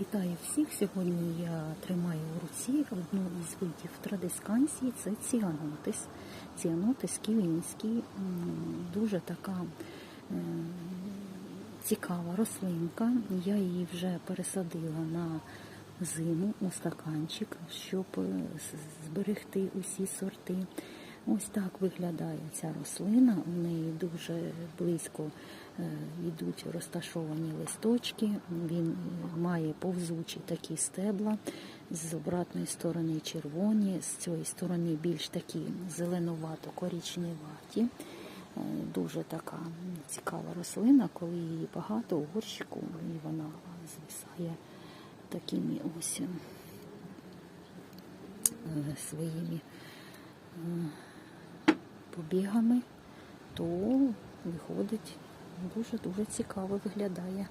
Вітаю всіх! Сьогодні я тримаю в руці одну із видів традискансії, це ціанотис. Ціанотис ківінський, дуже така цікава рослинка. Я її вже пересадила на зиму у стаканчик, щоб е, зберегти усі сорти. Ось так виглядає ця рослина. У неї дуже близько е, йдуть розташовані листочки. Він е, має повзучі такі стебла. З обратної сторони червоні, з цієї сторони більш такі зеленувато-корічневаті. Е, Дуже така цікава рослина, коли її багато у горщику, і вона звисає такими ось е, своїми е, побігами, то виходить дуже-дуже цікаво виглядає.